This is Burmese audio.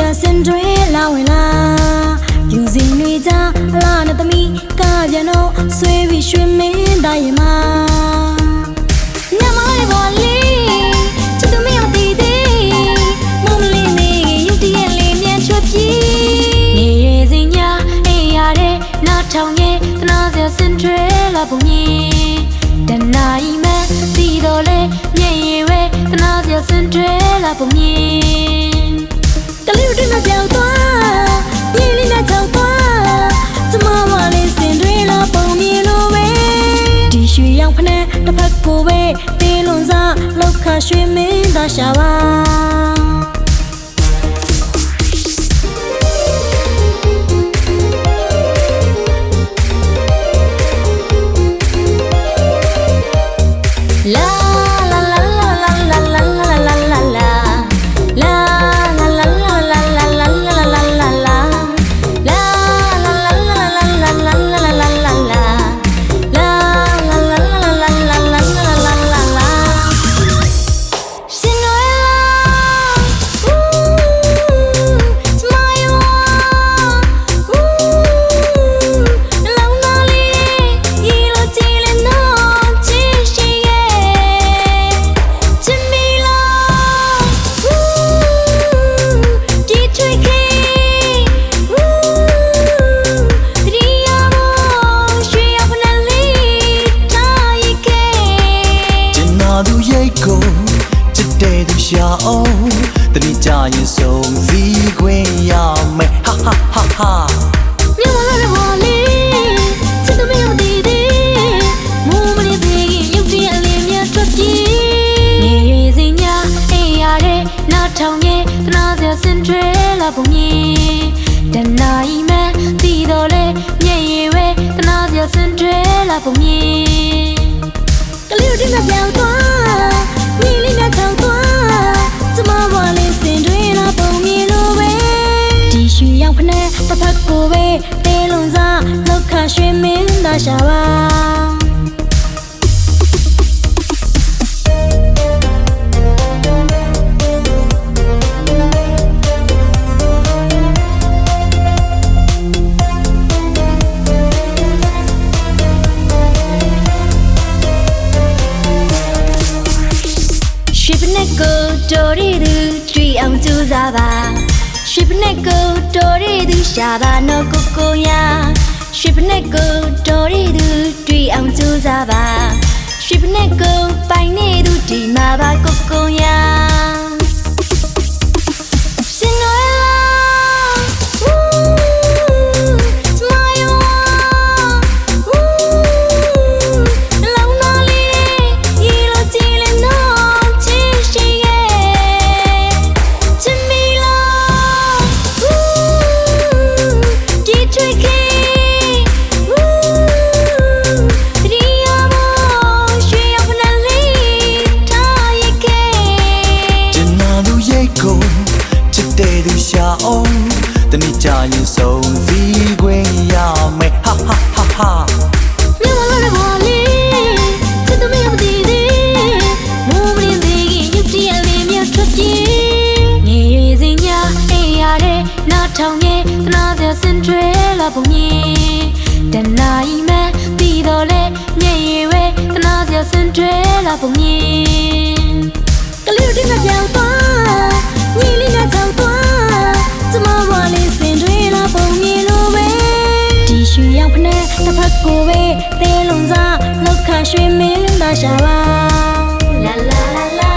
ရာစင်တွေလာဝင်လာယူစီနေကြအလားနဲ့သမီးကပြန်တော့ဆွေးပြီးရွှေမင်းသားရင်မှာညမလေးပေါ်လေးချစ်သူမရမတည်သေးမုံမလေးနေရုတ်တရက်လေးမြန်ချွတ်ပြေးနေရစဉ်ညာအိမ်ရတဲ့နောက်ထောင်ရဲ့တနာစရာစင်တွေလာပုံမြင်တနာဤမစီတော်လဲမျက်ရည်ဝဲတနာစရာစင်တွေလာပုံမြင် တလေးတွေနဲ့ပြောင်းသွားပြင်းလေးနဲ့ချောက်သွားကျမမလေးစင်တွေလာပုံမြင်လို့ပဲဒီရွှေရောင်ဖနဲ့တစ်ဖက်ကိုပဲတေးလွန်စားလောက်ခရွှေမင်းသားရှာပါ ရှာအောင်တတိကြရင်ဆုံးစည်းခွင့်ရမယ်ဟာဟာဟာဟာမြမလာတဲ့ဘောလေးချစ်သူမရမတည်သေးမူမလေးသေးရင်ရုပ်တရက်အလေးမြတ်ထွက်ပြေးနေရစဉ်ညာအိမ်ရတဲ့နောက်ထောင်ရဲ့တနာစရာစင်တွေလာပုံမြင်တနာဤမဲ့တီတော်လဲမျက်ရည်ဝဲတနာစရာစင်တွေလာပုံမြင်ကလေးတို့နဲ့ပြောင်းသွားညီလေးနဲ့ချောင်း က်ကိုပဲတေးလုံးစားလောက်ခရွှေမင်းသားရှာပါရွှေပနက်ကိုတော်ရည်သူတွေ့အောင်ကြိုးစားပါရွှေ ပနက်ကိုတော်ရည်သူရှာပါနော်ကိုကိုညာရွှေပနက်ကိုတော်ရည်သူတွေ့အောင်ကြိုးစားပါရွှေပနက်ကိုပိုင်နေသူဒီမှာပါကိုကိုညာ အောင်တနည်းကြရင်ဆုံးဒီခွင့်ရမယ်ဟာဟာဟာဟာထောင်ရဲ့တနာစရာစင်တွေလာပုံမြင်တနာဤမဲ့ပြီးတော့လဲညင်ရွယ်တနာစရာစင်တွေလာပုံမြင်ကလေးတို့ဒီမှာပြောင်းသွား ရွှေရောက်ဖနဲ့တစ်ဖက်ကိုပဲသေးလုံးစားလောက်ခရွှေမင်းသားရှာပါလာလာလာလာ